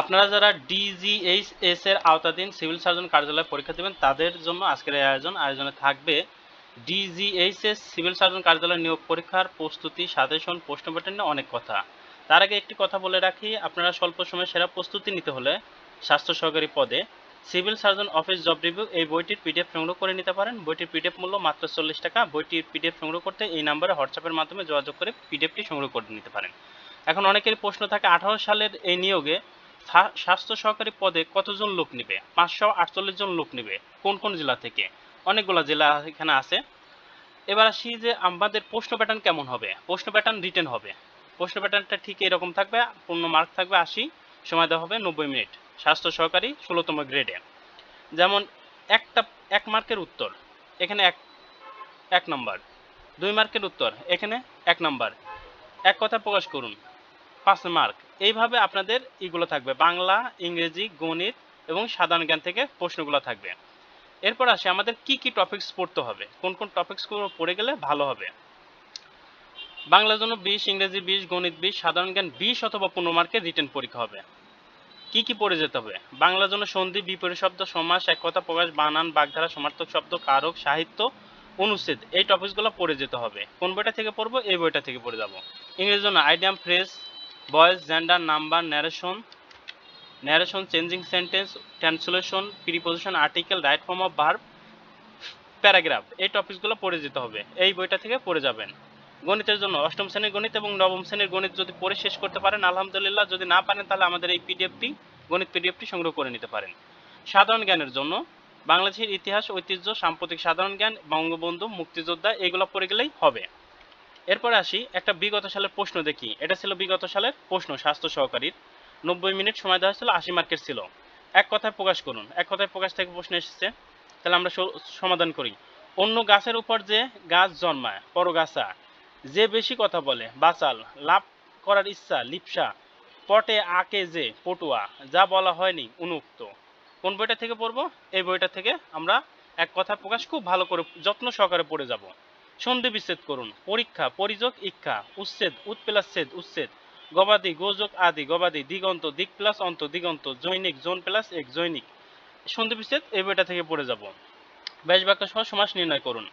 আপনারা যারা ডিজিএইচএস এর আওতাধীন সিভিল সার্জন কার্যালয়ে পরীক্ষা দেবেন, তাদের জন্য আজকের এই আয়োজন, আয়োজনে থাকবে ডিজিএইচএস সিভিল সার্জন কার্যালয় নিয়োগ পরীক্ষার প্রস্তুতি, সাজেশন, প্রশ্ন প্যাটার্ন নিয়ে অনেক কথা। তার আগে একটি কথা বলে রাখি, আপনারা স্বল্প সময়ে সেরা প্রস্তুতি নিতে হলে স্বাস্থ্য সহকারী পদে civil surgeon office job review এই বইটির পিডিএফ সংগ্রহ করে নিতে পারেন। বইটির পিডিএফ মূল্য মাত্র চল্লিশ টাকা। বইটির পিডিএফ সংগ্রহ করতে এই নাম্বারে হোয়াটসঅ্যাপের মাধ্যমে যোগাযোগ করে পিডিএফটি সংগ্রহ করে নিতে পারেন। এখন অনেকের প্রশ্ন থাকে, আঠারো সালের এই নিয়োগে স্বাস্থ্য সহকারী পদে কতজন লোক নেবে? পাঁচশো আটচল্লিশ জন লোক নেবে কোন কোন জেলা থেকে? অনেকগুলো জেলা এখানে আছে। এবার আসি যে আমাদের প্রশ্ন প্যাটার্ন কেমন হবে? প্রশ্ন প্যাটার্ন রিটেন হবে। প্রশ্ন প্যাটার্নটা ঠিক এরকম থাকবে, পূর্ণ মার্ক থাকবে আশি, সময় দেওয়া হবে নব্বই মিনিট। স্বাস্থ্য সহকারী ষোলোতম গ্রেডে যেমন একটা, এক মার্কের উত্তর, এখানে এক এক নম্বর দুই মার্কের উত্তর, এখানে এক নম্বর এক কথা প্রকাশ করুন, পাঁচ মার্ক এইভাবে আপনাদের ইগুলো থাকবে। বাংলা, ইংরেজি, গণিত এবং সাধারণ জ্ঞান থেকে প্রশ্নগুলো থাকবে। এরপর আসে, আমাদের কি কি টপিকস পড়তে হবে? কোন কোন টপিকসগুলো পড়ে গেলে ভালো হবে? বাংলার জন্য বিশ, ইংরেজি বিশ, গণিত বিশ, সাধারণ জ্ঞান বিশ অথবা পনেরো মার্কের রিটেন পরীক্ষা হবে। কি কি পড়ে যেতে হবে? বাংলার জন্য সন্ধি, বিপরীত শব্দ, সমাস এক কথা প্রকাশ, বানান, বাগধারা, সমার্থক শব্দ, কারক, সাহিত্য, অনুচ্ছেদ। এই টপিকসগুলো পড়ে যেতে হবে। কোন বইটা থেকে পড়ব? এই বইটা থেকে পড়ে যাব। ইংরেজির জন্য idiom phrase voice gender, number narration narration changing sentence translation preposition article right form of verb paragraph এই টপিকসগুলো পড়ে যেতে হবে। এই বইটা থেকে পড়ে যাবেন। গণিতের জন্য অষ্টম শ্রেণির গণিত এবং নবম শ্রেণির গণিত যদি পড়ে শেষ করতে পারেন, আলহামদুলিল্লাহ, যদি না পারেন, তাহলে আমাদের এই পিডিএফটি গণিত পিডিএফটি সংগ্রহ করে নিতে পারেন। সাধারণ জ্ঞানের জন্য, বাংলাদেশের ইতিহাস, ঐতিহ্য, সাম্প্রতিক সাধারণ জ্ঞান, বঙ্গবন্ধু, মুক্তিযোদ্ধা, এগুলো পড়ে গেলেই হবে। এরপর আসি একটা বিগত সালের প্রশ্ন দেখি। এটা ছিল বিগত সালের প্রশ্ন, স্বাস্থ্য সহকারীর। নব্বই মিনিট সময় দেওয়া হয়েছিল, আশি মার্কের ছিল। এক কথায় প্রকাশ করুন, এক কথায় প্রকাশ থেকে প্রশ্ন এসেছে, তাহলে আমরা সমাধান করি। অন্য গাছের উপর যে গাছ জন্মায়, পরগাছা, যে বেশি কথা বলে, বাচাল, লাভ করার ইচ্ছা, লিপসা, পটে আকে যে পটুয়া, যা বলা হয়নি উন্মুক্ত কোন বইটা থেকে পড়ব? এই বইটা থেকে আমরা এক কথা প্রকাশ খুব ভালো করে, যত্ন সহকারে পড়ে যাব। সন্ধি বিচ্ছেদ করুন। পরীক্ষা, পরিযোগ ইচ্ছা উচ্ছেদ, উৎপ্লাচ্ছেদ, উচ্ছেদ। গবাদি গোযোগ আদি, গবাদি, দিগন্ত দিক প্লাস অন্ত, দিগন্ত, জৈনিক, জোন প্লাস এক, জৈনিক। সন্ধি বিচ্ছেদ, এই বইটা থেকে পড়ে যাব। ব্যাস বাক্য সহ সমাস নির্ণয় করুন।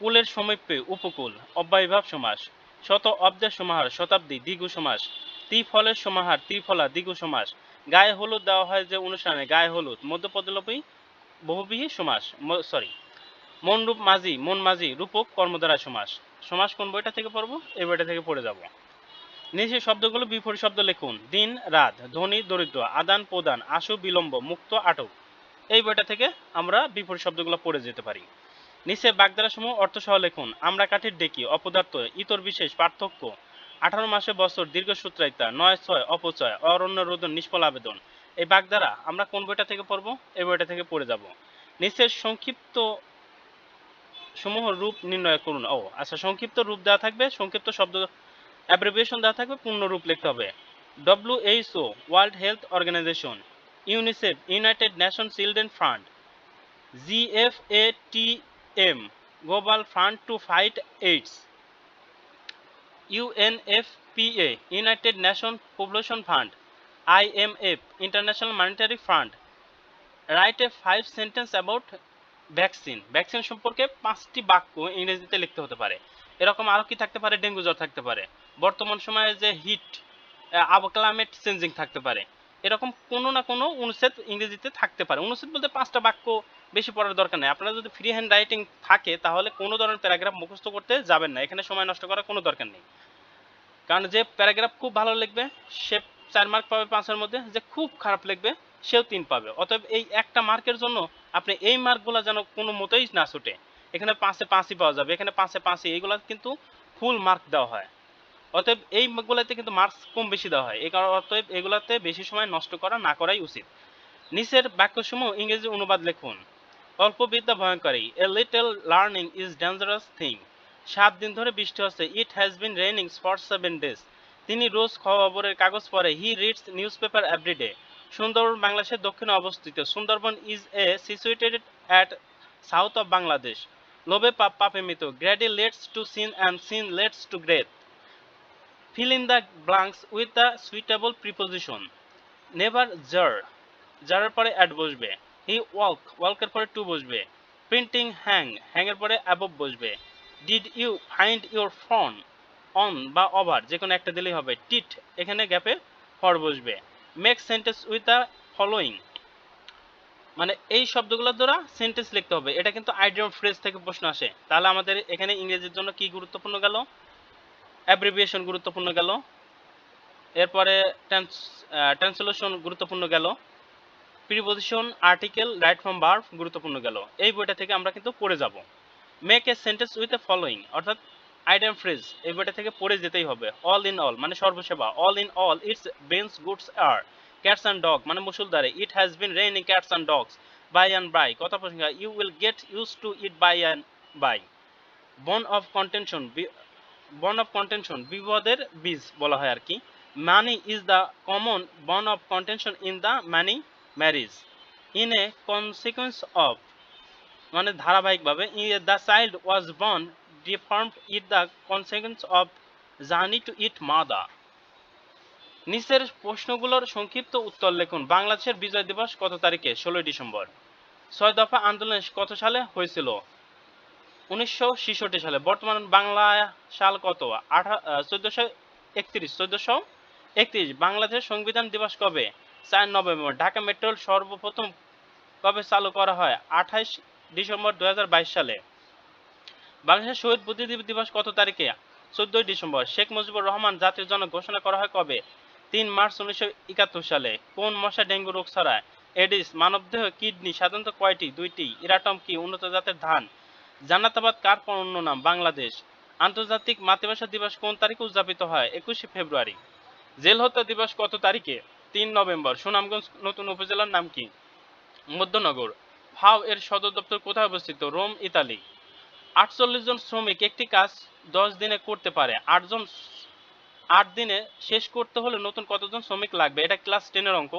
কুলের সমীপে উপকূল, অব্যয়ভাব সমাস। শত অব্দের সমাহার, শতাব্দী, দ্বিগু সমাস। ত্রিফলের সমাহার, ত্রিফলা, দ্বিগু সমাস। গায়ে হলুদ দেওয়া হয় যে অনুষ্ঠানে, গায়ে হলুদ। মধ্যপদলোপী বহুবিহী সমাস। সরি মনরূপ মাঝি, মন মাঝি, রূপক কর্মদ্বারা সমাস। সমাস কোন বইটা থেকে পড়ব? এই বইটা থেকে পড়ে যাব। নিচে শব্দগুলো বিপরীত শব্দ লিখুন। দিন, রাত, ধনী, দরিদ্র, আদান প্রদান, আশু, বিলম্ব, মুক্ত, আটক। এই বইটা থেকে আমরা বিপরীত শব্দগুলো পড়ে যেতে পারি। নিচে বাগধারা সমূহ অর্থ সহ লিখুন। আমরা কাঠের ডেকি, অপদার্থ, ইতর বিশেষ, পার্থক্য। আঠারো মাসে বছর দীর্ঘসূত্রায়িতা নয় ছয়, অপচয়, অরণ্য রোদন, নিষ্ফল আবেদন। এই বাগধারা আমরা কোন বইটা থেকে পড়ব? এই বইটা থেকে পড়ে যাব। নিচের সংক্ষিপ্ত সমূহ রূপ নির্ণয় করুন। ও আচ্ছা সংক্ষিপ্ত রূপ দেওয়া থাকবে, সংক্ষিপ্ত শব্দ অ্যাব্রিভিয়েশন দেওয়া থাকবে, পূর্ণ রূপ লিখতে হবে। WHO World Health Organization UNICEF United Nation Children Fund GFATM Global Fund to Fight AIDS UNFPA United Nation Population Fund IMF International Monetary Fund write a five sentence about vaccine vaccine সম্পর্কে পাঁচটি বাক্য ইংরেজিতে লিখতে হতে পারে। এরকম আরও কি থাকতে পারে? ডেঙ্গু জ্বর থাকতে পারে। বর্তমান সময়ে যে হিট ক্লাইমেট চেঞ্জিং থাকতে পারে। এরকম কোনো না কোনো অনুচ্ছেদ ইংরেজিতে থাকতে পারে। অনুচ্ছেদ বলতে পাঁচটা বাক্য বেশি পড়ার দরকার নেই। আপনারা যদি ফ্রি হ্যান্ড রাইটিং থাকে, তাহলে কোনো ধরনের প্যারাগ্রাফ মুখস্থ করতে যাবেন না। এখানে সময় নষ্ট করার কোনো দরকার নেই। কারণ যে প্যারাগ্রাফ খুব ভালো লিখবে, সে চার মার্ক পাবে পাঁচের মধ্যে। যে খুব খারাপ লিখবে সেও তিন পাবে। অতএব এই একটা মার্কের জন্য আপনি এই মার্কগুলো যেন কোনো মতেই না ছুটে। এখানে পাঁচে পাঁচই পাওয়া যাবে, এখানে পাঁচে পাঁচই এইগুলো কিন্তু ফুল মার্ক দেওয়া হয়। অতএব এই গুলাতে কিন্তু মার্কস কম বেশি দেওয়া হয়। এই কারণে অতএব এগুলাতে বেশি সময় নষ্ট করা না করাই উচিত। নিচের বাক্যসমূহ ইংরেজি অনুবাদ লিখুন। অল্প বিদ্যা ভয়ঙ্করী a little learning is dangerous thing সাত দিন ধরে বৃষ্টি হচ্ছে it has been raining for seven days তিনি রোজ খবরের কাগজ পড়ে he reads news paper everyday Sundarban বাংলাদেশের দক্ষিণে অবস্থিত। Sundarban is a situated at south of Bangladesh লোভে পাপ পাপে মৃত। Greedy lets to sin and sin lets to great fill in the blanks with the suitable preposition never jar জারের পরে add বসবে। হি ওয়াল্ক ওয়াল্কের পরে টু বসবে। প্রিন্টিং হ্যাং হ্যাংয়ের পরে অ্যাবভ বসবে। Did you find your phone on বা over যে কোনো একটা দিলেই হবে। টিট এখানে গ্যাপে ফর বসবে। Make sentence with the following মানে এই শব্দগুলোর দ্বারা সেন্টেন্স লিখতে হবে। এটা কিন্তু আইডিয়াম ফ্রেজ থেকে প্রশ্ন আসে। তাহলে আমাদের এখানে ইংরেজির জন্য কি গুরুত্বপূর্ণ গেল? অ্যাব্রিভিয়েশন গুরুত্বপূর্ণ গেল। এরপরে ট্রান্সলেশন গুরুত্বপূর্ণ গেল। Preposition article right from verb গুরুত্বপূর্ণ গেল। এই বইটা থেকে আমরা কিন্তু পড়ে যাব। Make a sentence with a following অর্থাৎ আইডিয়াম ফ্রেজ এই বইটা থেকে পড়ে যেতেই হবে। অল ইন অল মানে সর্বসেবা। All in all it's beans goods R cats and dog মানে মুসুলদারে it has been raining cats and dogs by and by কথা প্রসঙ্গ you will get use to it by and by bone of contention bone of contention বিপদের বীজ বলা হয় আর কি money is the common bone of contention in the money marriage in a consequence of মানে ধারাবাহিকভাবে the child was born deformed it the consequence of journey to it মাদা নিচের প্রশ্নগুলোর সংক্ষিপ্ত উত্তর লিখুন। বাংলাদেশের বিজয় দিবস কত তারিখে? ষোলোই ডিসেম্বর। ছয় দফা আন্দোলন কত সালে হয়েছিল? উনিশশো সালে। বর্তমান বাংলা সাল কত? আঠা চোদ্দশো একত্রিশ। বাংলাদেশের সংবিধান দিবস কবে? চার নভেম্বর। ঢাকা মেট্রো সর্বপ্রথম কবে চালু করা হয়? আঠাইশ ডিসেম্বর দুই হাজার বাইশ সালে। বাংলাদেশের শহীদ বুদ্ধিজীবী দিবস কত তারিখে? চোদ্দই ডিসেম্বর। শেখ মুজিবুর রহমান জাতির জন্য ঘোষণা করা হয় কবে? তিন মার্চ উনিশশো একাত্তর সালে। কোন মশা ডেঙ্গু রোগ ছড়ায়? এডিস, মানবদেহ, কিডনি, সাধারণত কয়টি? দুইটি। ইরাটম কি উন্নত জাতের ধান? জান্নাতাবাদ কার অন্য নাম? বাংলাদেশ। আন্তর্জাতিক মাতৃভাষা দিবস কোন তারিখে উদযাপিত হয়? একুশে ফেব্রুয়ারি। জেল হত্যা দিবস কত তারিখে? তিন নভেম্বর। সুনামগঞ্জ নতুন উপজেলার নাম কি? মধ্যনগর। ফাও এর সদর দপ্তর কোথায় অবস্থিত? Rome, Italy. আটচল্লিশ জন শ্রমিক একটি কাজ দশ দিনে করতে পারে। আটজন আট দিনে শেষ করতে হলে নতুন কতজন শ্রমিক লাগবে? এটা ক্লাস টেনের অঙ্ক।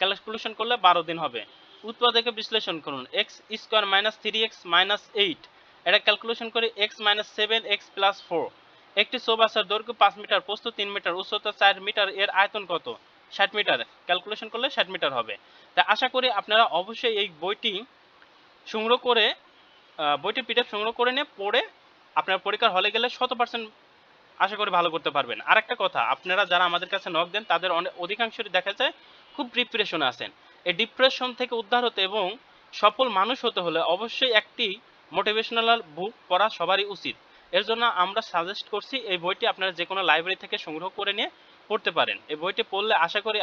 ক্যালকুলেশন করলে বারো দিন হবে। উৎপাদকে বিশ্লেষণ করুন। X square minus three x minus eight এটা ক্যালকুলেশন করে x minus seven x plus four একটি চৌবাচ্চার দৈর্ঘ্য পাঁচ মিটার, প্রস্থ তিন মিটার, উচ্চতা চার মিটার, এর আয়তন কত? ষাট মিটার। ক্যালকুলেশন করলে ষাট মিটার হবে। তা আশা করি আপনারা অবশ্যই এই বইটি সংগ্রহ করে বইটি পিডিএফ সংগ্রহ করে নিয়ে পড়ে আপনার পরীক্ষার হলে গেলে শত পার্সেন্ট আশা করি ভালো করতে পারবেন। আর একটা কথা, আপনারা যারা আমাদের কাছে নক দেন, তাদের অনেক অধিকাংশই দেখা যায় খুব ডিপ্রেশনে আছেন। এই ডিপ্রেশন থেকে উদ্ধার হতে এবং সফল মানুষ হতে হলে অবশ্যই একটি মোটিভেশনাল বুক পড়া সবারই উচিত। এর জন্য আমরা সাজেস্ট করছি এই বইটি আপনারা যে কোনো লাইব্রেরি থেকে সংগ্রহ করে নিয়ে পড়তে পারেন। এই বইটি পড়লে আশা করি